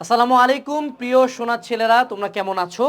আসসালামু আলাইকুম প্রিয় সোনার ছেলেরা তোমরা কেমন আছো?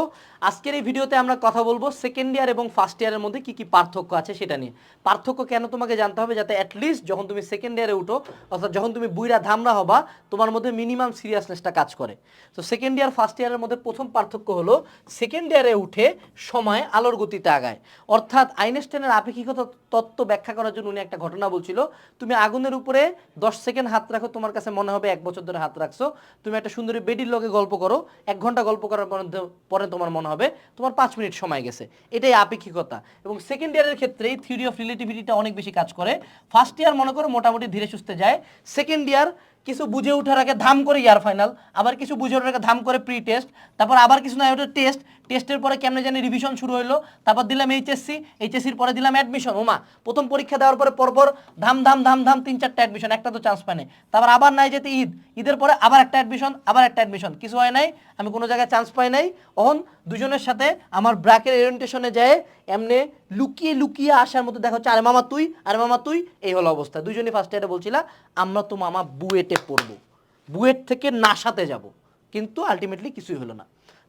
আজকের এই ভিডিওতে আমরা কথা বলব সেকেন্ড ইয়ার এবং ফার্স্ট ইয়ারের মধ্যে কি কি পার্থক্য আছে সেটা নিয়ে। পার্থক্য কেন তোমাকে জানতে হবে? যাতে অ্যাটলিস্ট যখন তুমি সেকেন্ড ইয়ারে উঠো, অর্থাৎ যখন তুমি বুইরা ধামরা হবা, তোমার মধ্যে মিনিমাম সিরিয়াসনেসটা কাজ করে। তো সেকেন্ড ইয়ার ফার্স্ট ইয়ারের মধ্যে প্রথম পার্থক্য হলো সেকেন্ড ইয়ারে উঠে সময় আলোর গতিতে আগায়। অর্থাৎ আইনস্টাইনের আপেক্ষিকতা তত্ত্ব ব্যাখ্যা করার জন্য উনি একটা ঘটনা বলছিল, তুমি আগুনের উপরে দশ সেকেন্ড হাত রাখো, তোমার কাছে মনে হবে এক বছর ধরে হাত রাখছো। তুমি একটা সুন্দরী বেডির লগে গল্প করো, এক ঘণ্টা গল্প করার পরে পরে তোমার মনে হবে, তোমার পাঁচ মিনিট সময় গেছে। এটাই আপেক্ষিকতা। এবং সেকেন্ড ইয়ারের ক্ষেত্রে এই থিওরি অফ রিলেটিভিটিটা অনেক বেশি কাজ করে। ফার্স্ট ইয়ার মনে করো মোটামুটি ধীরে সুস্থে যায়। সেকেন্ড ইয়ার কিছু বুঝে ওঠার আগে ধাম করে ইয়ার ফাইনাল, আবার কিছু বুঝে ওঠার আগে ধাম করে প্রি টেস্ট তারপর আবার কিছু না ওটা টেস্ট টেস্টের পরে কেমনে জানি রিভিশন শুরু হলো তারপর দিলাম এইচএসসি এইচএসসির পরে দিলাম অ্যাডমিশন ওমা প্রথম পরীক্ষা দেওয়ার পরে পরপর ধাম ধাম ধাম ধাম, তিন, চারটা অ্যাডমিশন একটা তো চান্স পায় নাই। তারপর আবার নাই যেতে ঈদ, ঈদের পরে আবার একটা অ্যাডমিশন আবার একটা অ্যাডমিশন কিছু হয় নাই, আমি কোনো জায়গায় চান্স পাই নাই অহন দুজনের সাথে আমার ব্র্যাকের ওরিয়েন্টেশনে যায়, এমনি লুকিয়ে লুকিয়ে আসার মতো দেখা হচ্ছে আরে মামা তুই, আরে মামা তুই। এই হলো অবস্থা। দুজনই ফার্স্ট ইয়ারে বলছিলা, আমরা তো মামা বুয়েটে পড়ব। বুয়েট থেকে নাসাতে যাব। কিন্তু আলটিমেটলি কিছুই হলো না।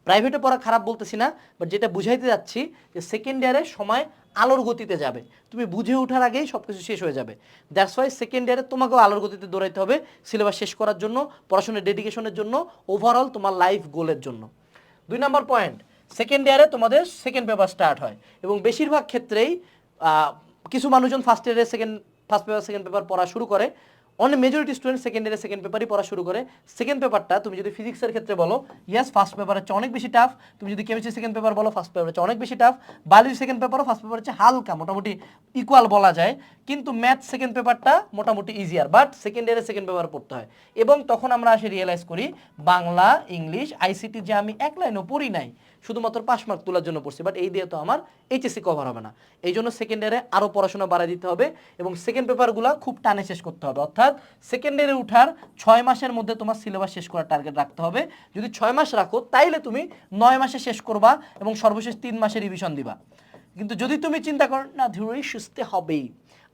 প্রাইভেটে পড়া খারাপ বলতেছি না বাট যেটা বুঝাইতে যাচ্ছি যে সেকেন্ড ইয়ারে সময় আলোর গতিতে যাবে। তুমি বুঝে ওঠার আগেই সব কিছু শেষ হয়ে যাবে। দ্যাটস ওয়াই সেকেন্ড ইয়ারে তোমাকেও আলোর গতিতে দৌড়াইতে হবে সিলেবাস শেষ করার জন্য, পড়াশোনার ডেডিকেশনের জন্য ওভারঅল তোমার লাইফ গোলের জন্য। দুই নম্বর পয়েন্ট সেকেন্ড ইয়ারে তোমাদের সেকেন্ড পেপার স্টার্ট হয়। এবং বেশিরভাগ ক্ষেত্রেই কিছু মানুষজন ফার্স্ট ইয়ারে second first paper second paper পড়া শুরু করে। অনেক মেজরিটি স্টুডেন্ট সেকেন্ড ইয়ারে সেকেন্ড পেপারই পড়া শুরু করে। সেকেন্ড পেপারটা তুমি যদি ফিজিক্সের ক্ষেত্রে বলো ইয়াস ফার্স্ট পেপার হচ্ছে অনেক বেশি টাফ তুমি যদি কেমিস্ট্রি সেকেন্ড পেপার বলো ফার্স্ট পেপার হচ্ছে অনেক বেশি টাফ বায়োলজি সেকেন্ড পেপারও ফার্স্ট পেপার হচ্ছে হালকা, মোটামুটি ইকুয়াল বলা যায়। কিন্তু ম্যাথ সেকেন্ড পেপারটা মোটামুটি ইজিয়ার বাট সেকেন্ড ইয়ারে সেকেন্ড পেপার পড়তে হয়। এবং তখন আমরা আসে রিয়েলাইজ করি, বাংলা, ইংলিশ আইসিটি যে আমি এক লাইনও পড়ি নাই, শুধুমাত্র পাস মার্ক তোলার জন্য পড়ছি বাট এই দিয়ে তো আমার এইচএসসি কভার হবে না। এই জন্য সেকেন্ড ইয়ারে আরও পড়াশোনা বাড়াই দিতে হবে এবং সেকেন্ড পেপারগুলো খুব টানে শেষ করতে হবে। অর্থাৎ সেকেন্ড ইয়ারে উঠার ছয় মাসের মধ্যে তোমার সিলেবাস শেষ করার টার্গেট রাখতে হবে। যদি ছয় মাস রাখো, তাইলে তুমি নয় মাসে শেষ করবা এবং সর্বশেষ তিন মাসে রিভিশন দিবা। কিন্তু যদি তুমি চিন্তা করো, না, ধরেই, সুস্থে হবেই।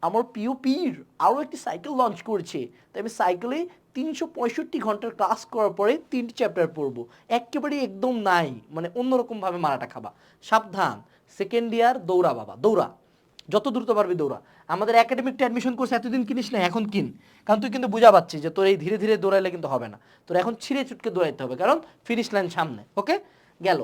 আমার প্রিয় পীর আরও একটি সাইকেল লঞ্চ করেছে। তাই আমি সাইকেলে তিনশো পঁয়ষট্টি ঘণ্টার ক্লাস করার পরে তিনটি চ্যাপ্টার পড়ব। একেবারে একদম নাই। মানে অন্যরকমভাবে মারাটা খাবা। সাবধান। সেকেন্ড ইয়ার দৌড়া বাবা, দৌড়া। যত দ্রুত পারবি দৌড়া। আমাদের একাডেমিকটা অ্যাডমিশন কোর্স এতদিন কিনিস না, এখন কিন। কারণ তুই কিন্তু বুঝা পাচ্ছিস যে তোর এই ধীরে ধীরে দৌড়াইলে কিন্তু হবে না। তোর এখন ছিঁড়ে চুটকে দৌড়াইতে হবে, কারণ ফিনিশ লাইন সামনে ওকে গেল।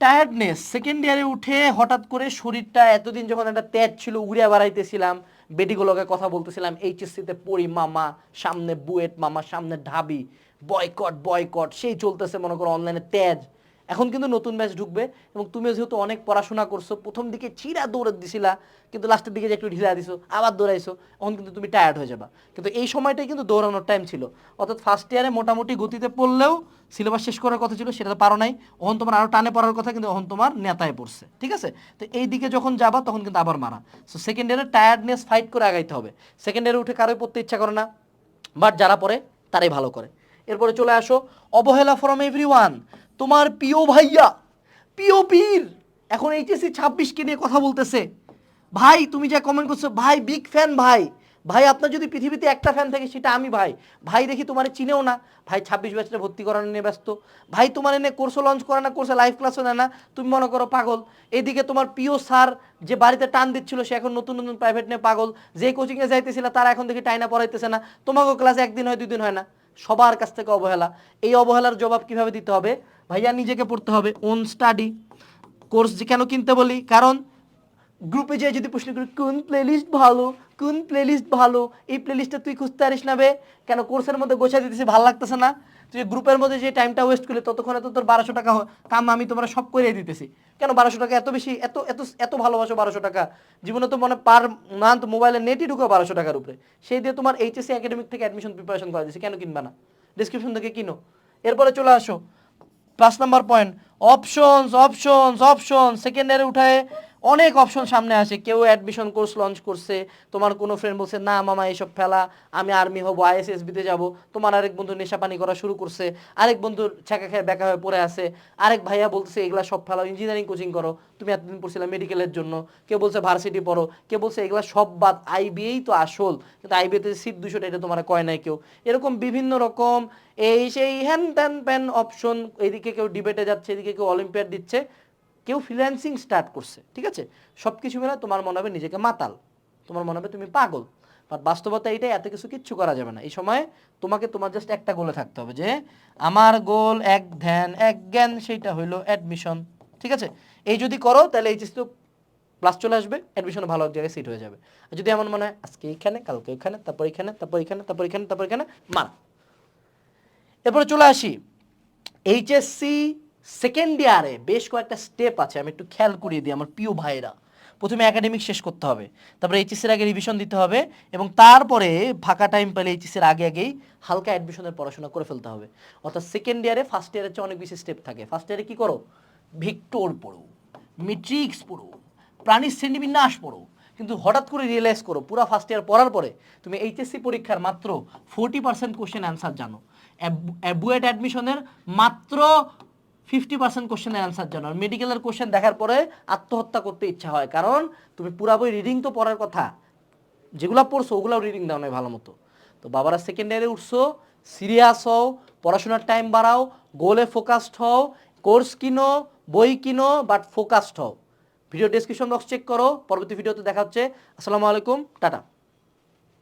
টায়ার্ডনেস সেকেন্ড ইয়ারে উঠে হঠাৎ করে শরীরটা এতদিন যখন একটা তেজ ছিল উড়িয়া বেড়াইতেছিলাম, বেডিগুলোকে কথা বলতেছিলাম এইচএসসিতে পড়ি মামা, সামনে বুয়েট মামা, সামনে ঢাবি বয়কট বয়কট সেই চলতেছে মনে করো অনলাইনে তেজ এখন কিন্তু নতুন ম্যাচ ঢুকবে এবং তুমিও যেহেতু অনেক পড়াশোনা করছ, প্রথম দিকে চিরা দৌড়ে দিছিলা, কিন্তু লাস্টের দিকে যে একটু ঢিলা দিছো, আবার দৌড়াইছো, এখন কিন্তু তুমি টায়ার্ড হয়ে যাবা। কিন্তু এই সময়টাই কিন্তু দৌড়ানোর টাইম ছিল। অর্থাৎ ফার্স্ট ইয়ারে মোটামুটি গতিতে পড়লেও সিলেবাস শেষ করার কথা ছিল, সেটা তো পারো নাই। ওখন তোমার আরও টানে পড়ার কথা, কিন্তু ওখন তোমার নেতায় পড়ছে, ঠিক আছে? তো এই দিকে যখন যাবা, তখন কিন্তু আবার মারা। সো সেকেন্ড ইয়ারে টায়ার্ডনেস ফাইট করে আগাইতে হবে। সেকেন্ড ইয়ারে উঠে কারোই পড়তে ইচ্ছা করে না বাট যারা পড়ে, তারাই ভালো করে। এরপরে চলে আসো, অবহেলা ফ্রম এভরি তোমার প্রিয় ভাইয়া, প্রিয় পীর, এখন এইচএসসি ছাব্বিশকে নিয়ে কথা বলতেছে। ভাই, তুমি যা কমেন্ট করছ, ভাই বিগ ফ্যান ভাই। ভাই, আপনার যদি পৃথিবীতে একটা ফ্যান থাকে, সেটা আমি ভাই। ভাই দেখি তোমার চিনেও না। ভাই, ছাব্বিশ ব্যাচটা ভর্তি করানো নিয়ে ব্যস্ত। ভাই, তোমার এনে কোর্সও লঞ্চ করে না কোর্সে লাইভ ক্লাসও নেয় না। তুমি মনে করো পাগল। এদিকে তোমার প্রিয় স্যার যে বাড়িতে টান দিচ্ছিল, সে এখন নতুন নতুন প্রাইভেট নিয়ে পাগল। যে কোচিংয়ে যাইতেছিল, তারা এখন দেখি টাইনা পড়াইতেছে না। তোমাকেও ক্লাসে একদিন হয়, দুদিন হয় না। সবার কাছ থেকে অবহেলা। এই অবহেলার জবাব কীভাবে দিতে হবে? ভাইয়া, নিজেকে পড়তে হবে। ওন স্টাডি কোর্স কেন কিনতে বলি? কারণ গ্রুপে যেয়ে যদি প্রশ্ন করি, কোন প্লেলিস্ট ভালো? কোন প্লেলিস্ট ভালো? এই প্লেলিস্টটা তুই খুঁজতে পারিস না বে? কেন কোর্সের মধ্যে গোছা দিতেছি, ভালো লাগতেছে না। তুই গ্রুপের মধ্যে যে টাইমটা ওয়েস্ট করলে, ততক্ষণে তো তোর বারোশো টাকা কাম আমি তোমরা সব করে দিতেছি। কেন বারোশো টাকা এত বেশি, এত এত এত ভালোবাসো বারোশো টাকা? জীবনে তো মনে পার মান্থ মোবাইলে নেটই ঢুকো বারোশো টাকার উপরে। সেই দিয়ে তোমার এইচএসসি একাডেমিক থেকে অ্যাডমিশন প্রিপারেশন করা দিচ্ছে কেন কিনবা না? ডিসক্রিপশন থেকে কিনো। এরপরে চলে আসো। পাঁচ number point options options option second ইয়ারে উঠায় অনেক অপশন সামনে আসে। কেউ অ্যাডমিশন কোর্স লঞ্চ করছে, তোমার কোনো ফ্রেন্ড বলছে, না মামা এইসব ফেলা, আমি আর্মি হব আইএসএসবিতে যাব। তোমার আরেক বন্ধু নেশা পানি করা শুরু করছে, আরেক বন্ধু ছ্যাঁকা খেয়ে বেকা হয়ে পড়ে আছে, আরেক ভাইয়া বলছে, এগুলা সব ফেলাও ইঞ্জিনিয়ারিং কোচিং করো, তুমি এতদিন পড়ছিলে মেডিকেলের জন্য। কেউ বলছে ভার্সিটি পড়ো। কেউ বলছে, এগুলা সব বাদ আইবিএই তো আসল। কিন্তু আইবিএতে সিট দুশোটা এটা তোমার কয় নাই কেউ। এরকম বিভিন্ন রকম এই সেই হ্যান ত্যান প্যান অপশন এইদিকে কেউ ডিবেটে যাচ্ছে, এদিকে কেউ অলিম্পিয়াড দিচ্ছে। কেউ ফ্রিল্যান্সিং স্টার্ট করছে, ঠিক আছে? সব কিছু মিলে তোমার মনে হবে নিজেকে মাতাল, তোমার মনে হবে তুমি পাগল। বাট বাস্তবতা এইটাই, এত কিছু কিচ্ছু করা যাবে না। এই সময় তোমাকে তোমার জাস্ট একটা গোলে থাকতে হবে যে, আমার গোল এক ধ্যান, এক জ্ঞান, সেইটা হইল অ্যাডমিশন ঠিক আছে? এই যদি করো, তাহলে এইচএস তো ক্লাস চলে আসবে অ্যাডমিশন ভালো এক জায়গায় সিট হয়ে যাবে। আর যদি এমন মনে হয়, আজকে এখানে, কালকে এখানে, তারপর এখানে তারপর এখানে তারপর এখানে তারপর এখানে, মার। এরপরে চলে আসি এইচএসসি সেকেন্ড ইয়ারে বেশ কয়েকটা স্টেপ আছে, আমি একটু খেয়াল করিয়ে দিই আমার প্রিয় ভাইরা প্রথমে একাডেমিক শেষ করতে হবে, তারপরে এইচএসির আগে রিভিশন দিতে হবে এবং তারপরে ফাঁকা টাইম পেলে এইচএসির আগে আগেই হালকা অ্যাডমিশনের পড়াশোনা করে ফেলতে হবে। অর্থাৎ সেকেন্ড ইয়ারে ফার্স্ট ইয়ারের চেয়ে অনেক বেশি স্টেপ থাকে। ফার্স্ট ইয়ারে কী করো? ভিক্টোর পড়ো মেট্রিক্স পড়ো প্রাণীর শ্রেণীবিন্যাস পড়ো। কিন্তু হঠাৎ করে রিয়েলাইজ করো, পুরো ফার্স্ট ইয়ার পড়ার পরে তুমি এইচএসসি পরীক্ষার মাত্র ফোরটি পার্সেন্ট কোশ্চেন অ্যান্সার জানো। বুয়েট অ্যাডমিশনের মাত্র ফিফটি পার্সেন্ট কোশ্চেনের অ্যান্সার জানো মেডিকেলের কোশ্চেন দেখার পরে আত্মহত্যা করতে ইচ্ছা হয়। কারণ তুমি পুরা বই রিডিং তো পড়ার কথা। যেগুলো পড়ছো, ওগুলাও রিডিং দাও নাই ভালো মতো তো বাবারা সেকেন্ড ইয়ারে উঠছো সিরিয়াস হও, পড়াশোনার টাইম বাড়াও গোলে ফোকাসড হও কোর্স কিনো, বই কিনো বাট ফোকাসড হও। ভিডিও ডেসক্রিপশন বক্স চেক করো। পরবর্তী ভিডিওতে দেখা হচ্ছে। আসসালামু আলাইকুম, টাটা।